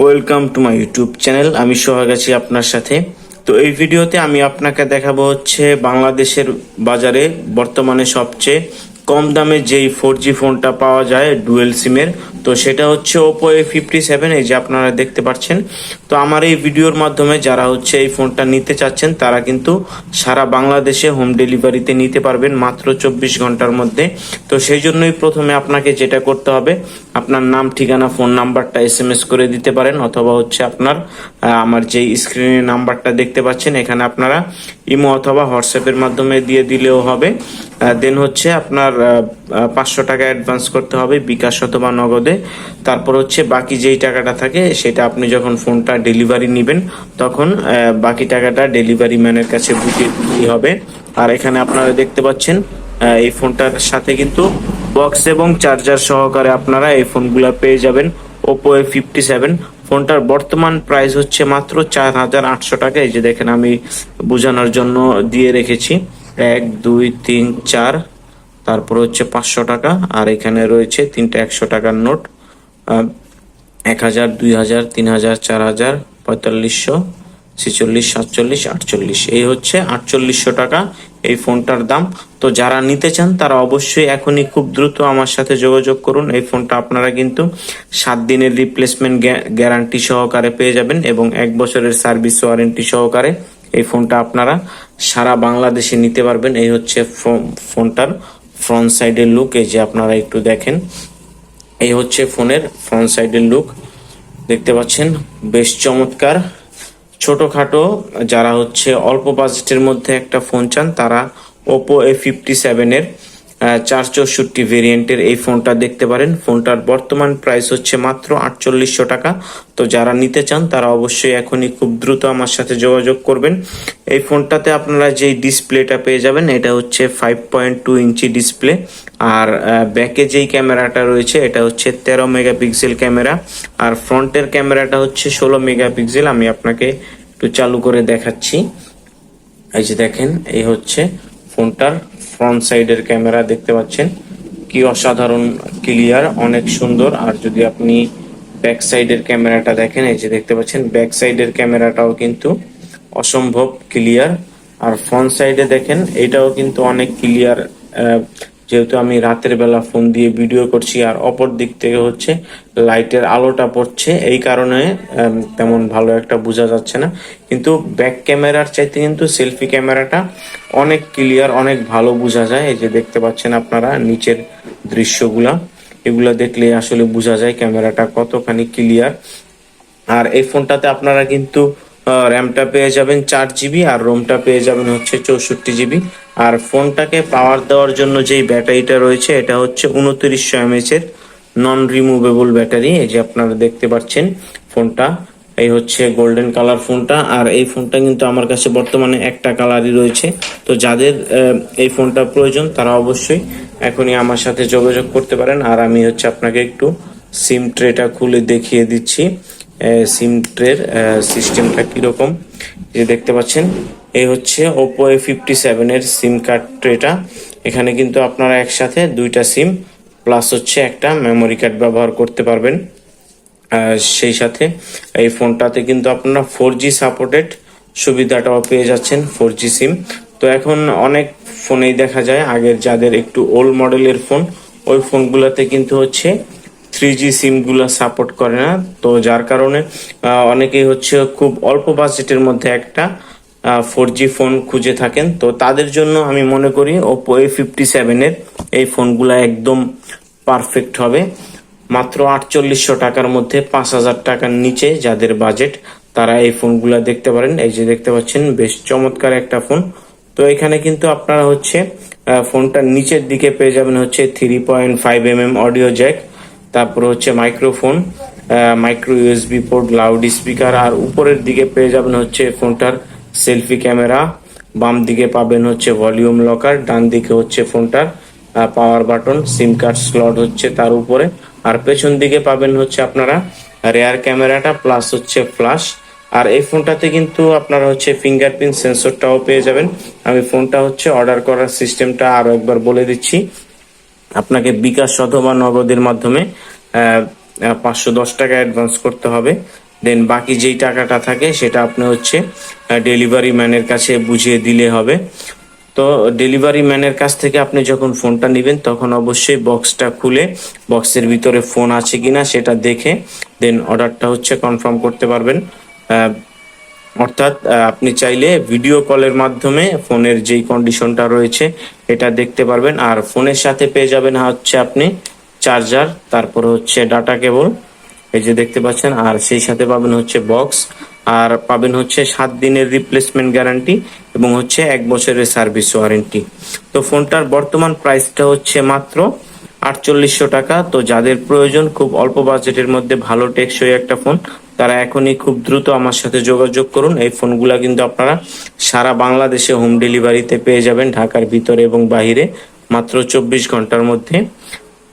Welcome to my YouTube channel আমি সোহাগ আছি আপনার সাথে। তো এই ভিডিওতে আমি আপনাকে দেখাবো হচ্ছে বাংলাদেশের বাজারে বর্তমানে সবচেয়ে কম দামে যেই ফোর জি ফোনটা পাওয়া যায় ডুয়েল সিমের তো সেটা হচ্ছে ওপো এ ফিফটি সেভেন এই যে আপনারা দেখতে পাচ্ছেন। তো আমার এই ভিডিওর মাধ্যমে যারা হচ্ছে এই ফোনটা নিতে চাচ্ছেন, তারা কিন্তু সারা বাংলাদেশে হোম ডেলিভারিতে নিতে পারবেন মাত্র চব্বিশ ঘণ্টার মধ্যে। তো সেই জন্যই প্রথমে আপনাকে যেটা করতে হবে, আপনার নাম, ঠিকানা ফোন নাম্বারটা এস এম এস করে দিতে পারেন, অথবা হচ্ছে আপনার আমার যে স্ক্রিনে নাম্বারটা দেখতে পাচ্ছেন, এখানে আপনারা ইমো অথবা হোয়াটসঅ্যাপের মাধ্যমে দিয়ে দিলেও হবে। দেন হচ্ছে আপনার পাঁচশো টাকা অ্যাডভান্স করতে হবে, বিকাশ অথবা নগদে। তারপর হচ্ছে বাকি যেই টাকাটা থাকে, সেটা আপনি যখন ফোনটা ডেলিভারি নেবেন, তখন বাকি টাকাটা ডেলিভারি ম্যানের কাছে বুঝিয়ে হবে। আর এখানে আপনারা দেখতে পাচ্ছেন এই ফোনটার সাথে কিন্তু বক্স এবং চার্জার সহকারে আপনারা এই ফোনগুলো পেয়ে যাবেন ওপো এ ফিফটি সেভেন ফোনটার বর্তমান প্রাইস হচ্ছে মাত্র চার হাজার আটশো টাকা। এই যে দেখেন, আমি বোঝানোর জন্য দিয়ে রেখেছি। এক, দুই, তিন, চার। তারপর হচ্ছে পাঁচশো টাকা, আর এখানে রয়েছে তিনটা একশো টাকার নোট এক হাজার, দুই হাজার, তিন হাজার, চার হাজার, পঁয়তাল্লিশশো, ছেচল্লিশ, সাতচল্লিশ, আটচল্লিশ। এই হচ্ছে আটচল্লিশশো টাকা এই ফোনটার দাম। তো যারা নিতে চান, তারা অবশ্যই এখনই খুব দ্রুত আমার সাথে যোগাযোগ করুন। এই ফোনটা আপনারা কিন্তু সাত দিনের রিপ্লেসমেন্ট গ্যারান্টি সহকারে পেয়ে যাবেন এবং এক বছরের সার্ভিস ওয়ারেন্টি সহকারে এই ফোনটা আপনারা সারা বাংলাদেশে নিতে পারবেন। এই হচ্ছে ফোনটার ফ্রন্ট সাইডের লুক এই যে আপনারা একটু দেখেন, এই হচ্ছে ফোনের ফ্রন্ট সাইডের লুক দেখতে পাচ্ছেন, বেশ চমৎকার। ছোটখাটো যারা হচ্ছে অল্প বাজেটের মধ্যে একটা ফোন চান, তারা ওপো এ ফিফটি সেভেনের চার চৌষট্টি ভেরিয়েন্টের এই ফোনটা দেখতে পারেন। ফোনটার বর্তমান প্রাইস হচ্ছে মাত্র আটচল্লিশশো টাকা। তো যারা নিতে চান, তারা অবশ্যই এখনই খুব দ্রুত আমার সাথে যোগাযোগ করবেন। এই ফোনটাতে আপনারা যেই ডিসপ্লেটা পেয়ে যাবেন, এটা হচ্ছে five point two inch display আর ব্যাকে যেই ক্যামেরাটা রয়েছে, এটা হচ্ছে তেরো মেগাপিক্সেল ক্যামেরা আর ফ্রন্টের ক্যামেরাটা হচ্ছে ষোলো মেগাপিক্সেল আমি আপনাকে একটু চালু করে দেখাচ্ছি। এই যে দেখেন, এই হচ্ছে ফোনটার ফ্রন্ট সাইডের ক্যামেরা দেখতে পাচ্ছেন। কি অসাধারণ ক্লিয়ার অনেক সুন্দর। আর যদি আপনি ব্যাক সাইডের ক্যামেরাটা দেখেন, এই যে দেখতে পাচ্ছেন ব্যাক সাইডের ক্যামেরাটাও কিন্তু অসম্ভব ক্লিয়ার আর ফ্রন্ট সাইডে দেখেন, এটাও কিন্তু অনেক ক্লিয়ার যেহেতু আমি রাতের বেলা ফোন দিয়ে ভিডিও করছি আর অপর দিক থেকে হচ্ছে লাইটের আলোটা পড়ছে, এই কারণে তেমন ভালো একটা বোঝা যাচ্ছে না। কিন্তু ব্যাক ক্যামেরার চাইতে কিন্তু সেলফি ক্যামেরাটা অনেক ক্লিয়ার অনেক ভালো বোঝা যায়। এই যে দেখতে পাচ্ছেন আপনারা নিচের দৃশ্যগুলা, এগুলা দেখলে আসলে বোঝা যায় ক্যামেরাটা কতখানি ক্লিয়ার আর এই ফোনটাতে আপনারা কিন্তু র্যামটা পেয়ে যাবেন চার জিবি আর রোমটা পেয়ে যাবেন হচ্ছে চৌষট্টি জিবি আর ফোনটাকে পাওয়ার দেওয়ার জন্য যেই ব্যাটারিটা রয়েছে, এটা হচ্ছে উনত্রিশশো এমএচ এর নন রিমুভেবল ব্যাটারি। এই যে আপনারা দেখতে পাচ্ছেন ফোনটা এই হচ্ছে গোল্ডেন কালার ফোনটা আর এই ফোনটা কিন্তু আমার কাছে বর্তমানে একটা কালারই রয়েছে। তো যাদের এই ফোনটা প্রয়োজন, তারা অবশ্যই এখনই আমার সাথে যোগাযোগ করতে পারেন। আর আমি হচ্ছে আপনাকে একটু সিম ট্রেটা খুলে দেখিয়ে দিচ্ছি। সিম ট্রের সিস্টেমটা কীরকম? যে দেখতে পাচ্ছেন, এই হচ্ছে ওপো এ ফিফটি সেভেনের সিম কার্ড ট্রেটা। এখানে কিন্তু আপনারা একসাথে দুইটা সিম প্লাস হচ্ছে একটা মেমোরি কার্ড ব্যবহার করতে পারবেন। সেই সাথে এই ফোনটাতে কিন্তু আপনারা ফোর জি সাপোর্টেড সুবিধাটাও পেয়ে যাচ্ছেন ফোর জি সিম তো এখন অনেক ফোনেই দেখা যায়, আগের যাদের একটু ওল্ড মডেলের ফোন ওই ফোনগুলোতে কিন্তু হচ্ছে থ্রি জি সিমগুলো সাপোর্ট করে না। তো যার কারণে অনেকেই হচ্ছে খুব অল্প বাজেটের মধ্যে একটা ফোর জি ফোন খুঁজে থাকেন। তো তাদের জন্য আমি মনে করি ওপো এ ফিফটি সেভেনের এই ফোনগুলো একদম পারফেক্ট হবে। মাত্র আটচল্লিশশো টাকার মধ্যে পাঁচ হাজার টাকার নিচে যাদের বাজেট তারা এই ফোনগুলা দেখতে পারেন। এই যে দেখতে পাচ্ছেন, বেশ চমৎকার একটা ফোন তো এখানে কিন্তু আপনারা হচ্ছে ফোনটার নিচের দিকে পেয়ে যাবেন হচ্ছে three point five M M audio jack তারপর হচ্ছে microphone micro USB port loud speaker আর উপরের দিকে পেয়ে যাবেন হচ্ছে ফোনটার সেলফি ক্যামেরা বাম দিকে পাবেন হচ্ছে ভলিউম লকার ডান দিকে হচ্ছে ফোনটার power button SIM card slot হচ্ছে তার উপরে, আর পেছন দিকে পাবেন হচ্ছে আপনারা রেয়ার ক্যামেরাটা প্লাস হচ্ছে ফ্লাশ আর এই ফোনটাতে কিন্তু আপনারা হচ্ছে ফিঙ্গারপ্রিন্ট সেন্সরটাও পেয়ে যাবেন। আমি ফোনটা হচ্ছে অর্ডার করার সিস্টেমটা আরও একবার বলে দিচ্ছি। আপনাকে বিকাশ অথবা নগদের মাধ্যমে পাঁচশো দশ টাকা অ্যাডভান্স করতে হবে। দেন বাকি যেই টাকাটা থাকে সেটা আপনি হচ্ছে ডেলিভারি ম্যানের কাছে বুঝিয়ে দিলে হবে। তো ডেলিভারি ম্যানের কাছ থেকে আপনি যখন ফোনটা নেবেন, তখন অবশ্যই বক্সটা খুলে বক্সের ভিতরে ফোন আছে কিনা সেটা দেখে দেন অর্ডারটা হচ্ছে কনফার্ম করতে পারবেন। অর্থাৎ আপনি চাইলে ভিডিও কলের মাধ্যমে ফোনের যেই কন্ডিশনটা রয়েছে, এটা দেখতে পারবেন। আর ফোনের সাথে পেয়ে যাবেন হচ্ছে আপনি চার্জার তারপর হচ্ছে ডাটা কেবল এই যে দেখতে পাচ্ছেন, আর সেই সাথে পাবেন হচ্ছে বক্স আর পাবেন হচ্ছে সাত দিনের রিপ্লেসমেন্ট গ্যারান্টি এবং হচ্ছে এক বছরের সার্ভিস ওয়ারেন্টি তো ফোনটার বর্তমান প্রাইসটা হচ্ছে মাত্র আটচল্লিশশো টাকা। তো যাদের প্রয়োজন, খুব অল্প বাজেটের মধ্যে ভালো টেকসই একটা ফোন তারা এখনই খুব দ্রুত আমার সাথে যোগাযোগ করুন। এই ফোনগুলা কিন্তু আপনারা সারা বাংলাদেশে হোম ডেলিভারিতে পেয়ে যাবেন, ঢাকার ভিতরে এবং বাইরে মাত্র চব্বিশ ঘণ্টার মধ্যে।